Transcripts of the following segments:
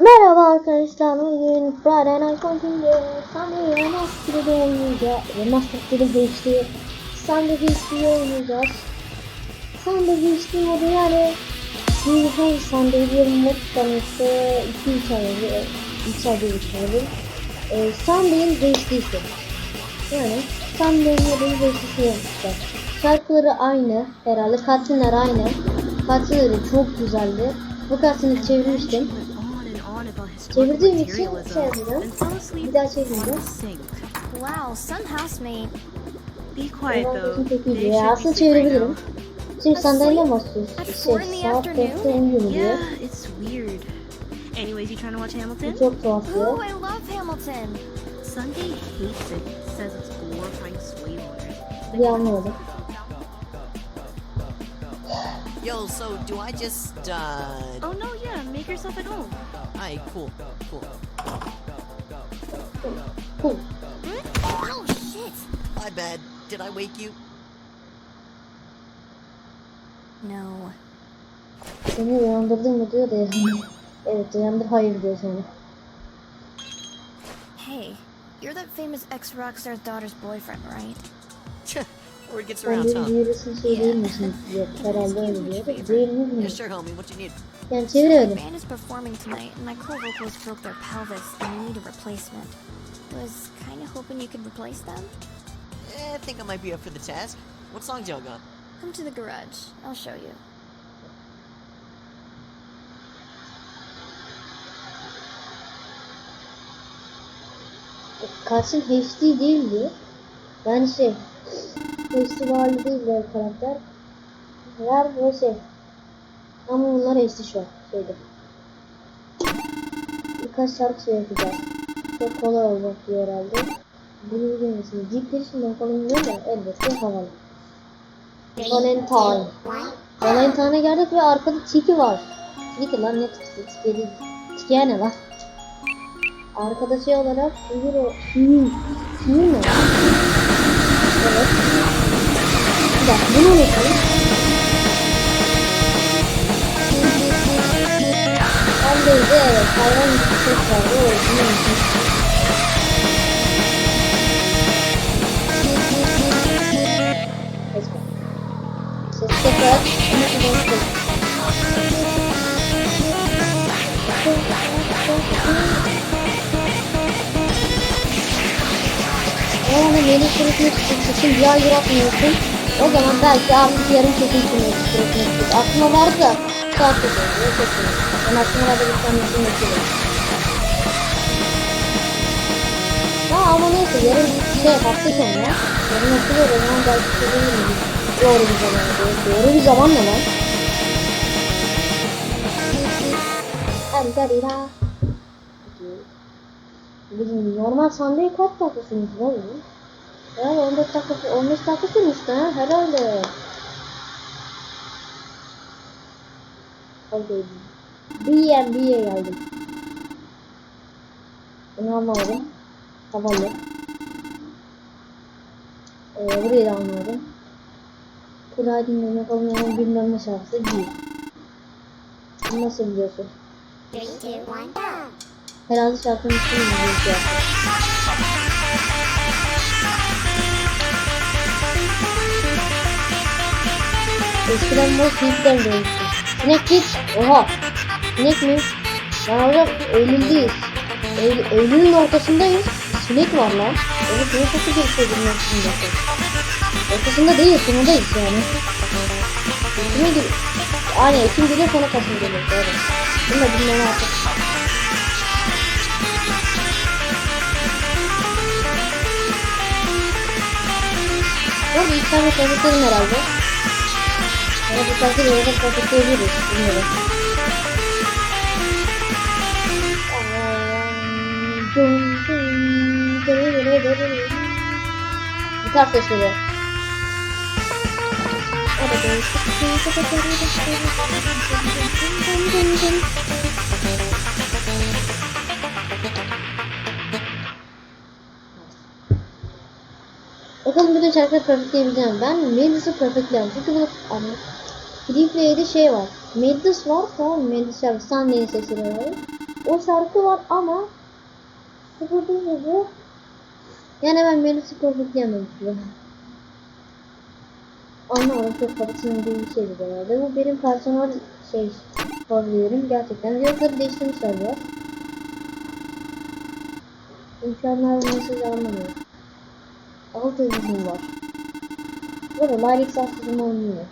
Merhaba arkadaşlar bugün Friday Night Funkin'de Sunday Remastered'ı oynayacağız. Remastered'ı geçti Sunday History oynayacağız. Sunday History modu yani Bir her Sunday bir mod tanesi 2-3 ay önce 3 ay geçiyorum ee, Sunday'in geçtiyse Yani Sunday'in modunu geçtiyse yapmışlar Şarkıları aynı herhalde Cutscene'ler aynı. Cutscene'leri çok güzeldi. Bu cutscene'i çevirmiştim Çevirdiğim için şey yapacağım. Bir daha çevireceğim. Wow, some housemate. Be quiet though. için çok They iyi. Ya should be aslında asleep right çevirebilirim. now. Şimdi sandalye basıyoruz. At Şey, four in the saat afternoon? 4'te 10 gibi diyor. Yeah, it's weird. Anyways, you trying to watch Hamilton? çok tuhaf Ooh, diyor. I love Hamilton. Sunday hates it. Says it's glorifying slave owners. Bir anlamadım. Yo, so do I just, uh... Oh no, yeah, make yourself at home. Alright, cool, cool. Cool. Oh shit. My bad. Did I wake you? No. Seni uyandırdım mı diyor da yani. Evet uyandır hayır diyor sonra. Hey, you're that famous ex rockstar's daughter's boyfriend, right? Word gets Ben around de town. diyorsun şey değil misin diyor. Herhalde öyle diyor. da Değil mi Yeah, bilmiyorum. sure, homie. What you need? Yani The çeviremedim. band is performing tonight, and my co-vocals broke their pelvis, and we need a replacement. Was kind of hoping you could replace them. Eh, I think I might be up for the task. What songs y'all got? Come to the garage. I'll show you. Karşın HD değil diyor. Yani şey. HD hali değil de karakter. Ver ve şey. Bunlar HD şu an. Şeyde. Birkaç şarkı yapacağız. Çok kolay olacak diyor herhalde. Bunu misiniz? Deepleri şimdi yapalım diyor da elbette havalı. Valentine. Valentine'a geldik ve arkada Tiki var. Tiki lan ne Tiki? Tiki. Tiki ne lan? Arkada şey olarak Hugh Hugh ne? Evet. Dakika bunu unutalım. Bendeydi evet. Hayvan unuttum. Let's go. Ses tekrar. Eğer yeni sürekli için bir aydır atmıyorsun. O zaman belki artık yarım süresi sürekli Aklıma vardı da ama neyse yarın şey hafta sonu ya. Yarın var o zaman belki ha. Bizim normal sandalye kaç dakika sürmüş lan? Yani 14 dakika, 15 dakika sürmüştü ha herhalde. Hadi B&B'ye geldim. Bunu anlamadım. Havalı. Ee, burayı da anlamadım. Kura dinlemek olmayan bilmem ne şarkısı değil. Bunu nasıl biliyorsun? Herhalde şarkının ismini biliyorsun. Eskiden bu sinkler demiştim. Sinek git. Oha. Sinek mi? Lan hocam Eylül'deyiz. Eylül, Eylül'ün ortasındayız. Sinek var lan. Evet sinek sesi geçiyor bunun ortasında. Ortasında değil, sonundayız yani. Ekim'e gir... Aynen Ekim geliyor sonra Kasım geliyor. Doğru. Bunu da bilmem artık. Bu arada ilk tane konuşalım herhalde. Ama bu şarkı yolda konuşabiliriz. Bilmiyorum. Gitar sesleri. Bakalım bütün şarkıları perfectleyebileceğim. Ben Madness'ı perfectleyeceğim. Çünkü bu Free Play'de şey var. Madness var tamam mı? Madness şarkı Sunday'in sesleri var. o şarkı var ama sıfırda gibi yani ben beni sıfır diyemem diyor. Anlamadım çok parasının bir şeydi herhalde. Bu benim personel şey favorilerim gerçekten. Fiyatları değiştirmişler biraz. İmkanlar nasıl anlamıyorum. Alt yazısım var. Burada Lyrix asistim olmuyor.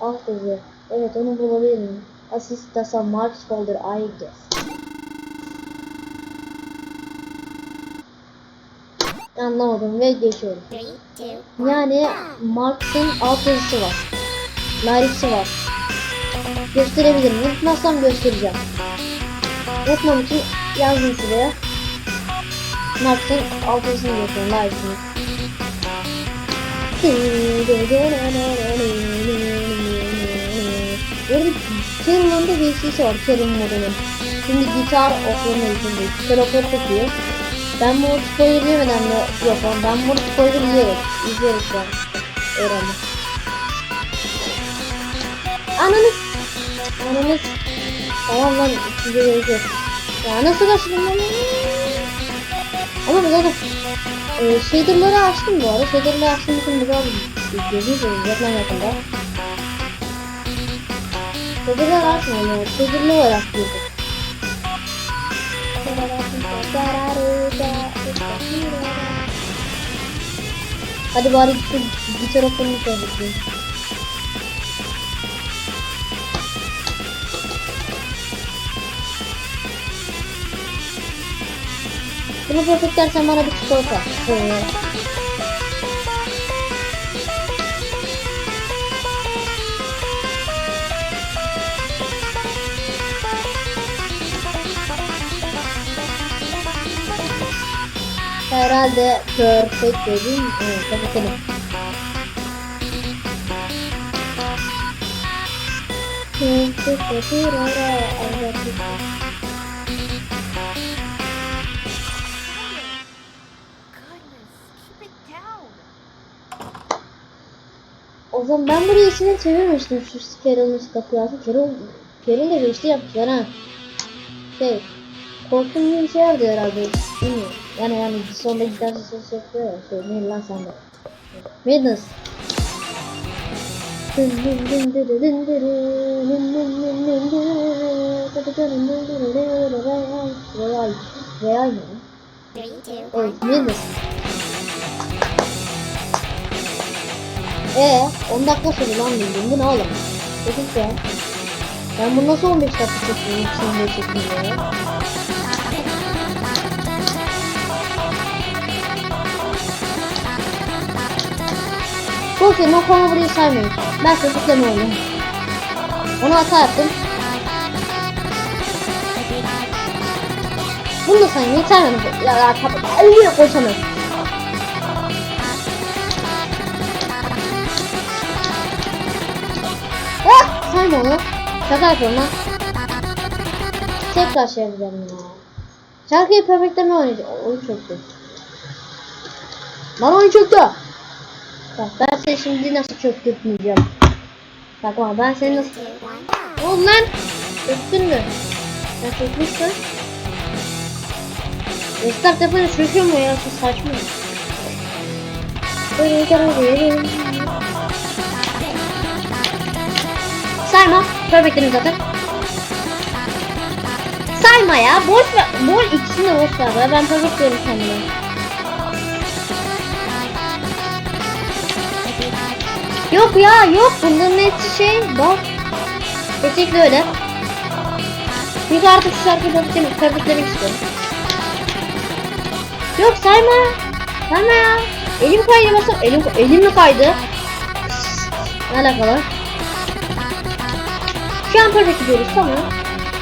Alt yazı. Evet onu bulabilirim. Assist tasa Marks folder I guess. Anlamadım ve geçiyorum. Yani Marks'ın alt yazısı var. Lyrix'i var. Gösterebilirim. Unutmazsam göstereceğim. Unutmam için yazdım şuraya. Marks'ın alt yazısını gösteriyorum. Lyrix'ini. Modunda bir ikisi var Kerim modunun. Şimdi gitar oklarına içinde. Gitar çok iyi. Ben bunu spoiler yemeden mi? Yok ben bunu spoiler yiyerek, izleyerek an öğrendim. Ananı Ananı Tamam lan size gerek yok. Ya nasıl başladım ben? Ama bu zaten e, shader'ları açtım bu arada. Shader'ları açtım için bir gözünü seveyim reklam yakında. Çadırlar atmıyor. Çadırlar yaratmıyor. Hadi bari bir, bir tarafını çözeceğim. Bunu profit dersen bana bir çikolata. Şöyle. Ee, herhalde perfect dediğim evet, bakalım. Oğlum ben burayı içine çevirmiştim şu Carol'ın kapıyı artık Carol, Carol de bir işte yaptılar ha. Şey, korkum gibi bir şey vardı herhalde. Bilmiyorum. Yani yani sonunda giderse ses yapıyor ya. Şey ne lan sende. Madness. Real. Real mi? Evet, Madness. Eee 10 dakika sürdü lan bildiğin bu ne oğlum? Dedim ki ben bunu nasıl 15 dakika çekeyim, 15 dakika çekeyim ya? Boşver, no konu burayı saymayın. Ben çocuklarım oldum. Onu hata yaptım. Bunu da saymayın. Saymayın. Ya, ya, kapat. Elliye koysamın. Ah! Sayma onu. Şaka yapıyorum lan. Tekrar şey yapacağım ya. Şarkıyı perfectleme oynayacağım. Oyun çöktü. Lan oyun çöktü. Bak ben seni şimdi nasıl çöktürtmeyeceğim. Bak ama ben seni nasıl... Oldu lan? Çöktün mü? Sen çökmüşsün. Restart yapınca çöküyor mu ya? Şu saçma. Sayma. Perfect'im zaten. Sayma ya. Boş ver. Boş ikisini boş ver. be. Ben perfect diyorum kendime. Yok ya yok. Bunların hepsi şey. Bak. Kesinlikle öyle. Çünkü artık şu şarkıyı perfectlemek, perfectlemek istiyorum. Yok sayma. Sayma ya. Elim kaydı basın. Elim, elim mi kaydı? Ne alakalı? Şu an perfect gidiyoruz tamam.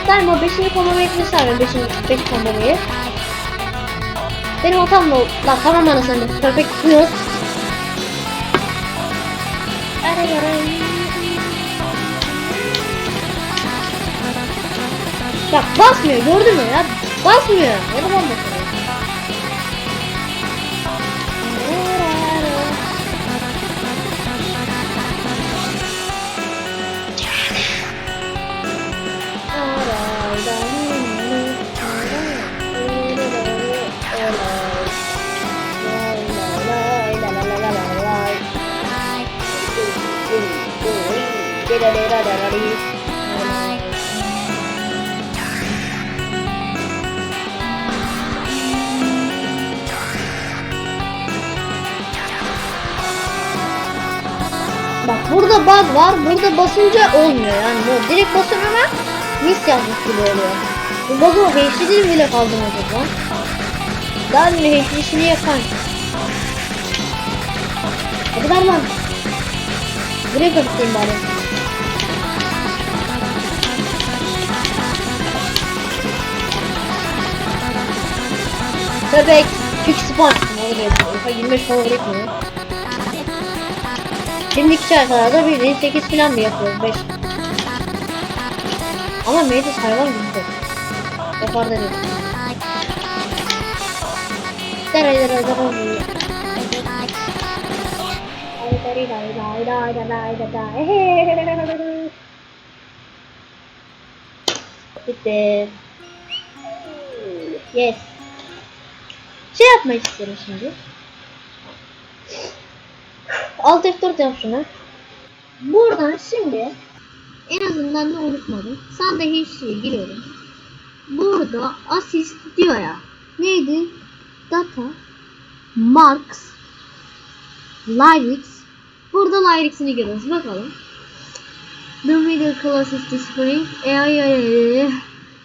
Sayma 5. komboyu sayma 5. 5 komboyu. Benim hatam da oldu. Lan tamam anasını perfect gidiyoruz. Bak basmıyor gördün mü ya? Basmıyor. Ya da ben basıyorum. Bak burada bug var. Burada basınca olmuyor yani. Böyle direkt basıyorum ama mis yazmış gibi oluyor. Bu bug'u HD'de bile kaldırmadı lan. Daha bile HD'sini yapan. Hadi ver lan. Buraya kapatayım bari. Ettim. Onu da yapıyorum. 25 falan gerekmiyor. Şimdiki şarkılarda bildiğin 8 falan mı yapıyoruz 5. Ama Metis hayvan gibi çok. Yapar değil. Dere dere dere dere. Ay, dere Şey yapmak istiyorum şimdi. Alt F4 yap şunu. Buradan şimdi en azından ne unutmadım. Sağda history'e giriyorum. Burada assist diyor ya. Neydi? Data Marks Lyrics Burada lyrics'ini görüyoruz. Bakalım. The middle class is displaying AI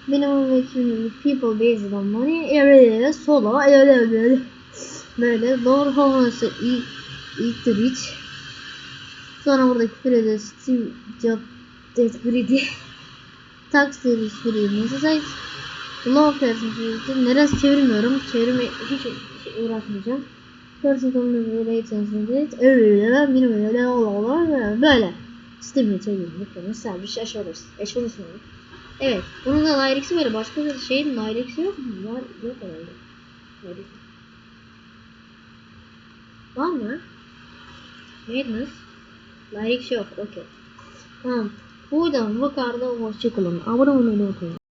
minimum making people based on money. Solo böyle lower homeless eat the rich sonra burada küfür ediyor Steve Jobs Dead Greedy Tax Series Free Necessite Low Person Neresi çevirmiyorum çevirme hiç, hiç uğraşmayacağım Person Community Relations Öyle minimum öyle ola böyle. Steam'e çevirmek bunu aşağıdayız eşyalı sınırı Evet bunun da lyricsi böyle başka bir şeyin lyricsi yok mu? Var yok herhalde Lyrics. Var mı? Madness. Lyrics yok. Okey. Tamam. Buradan yukarıda hoşçakalın. Abone olmayı unutmayın.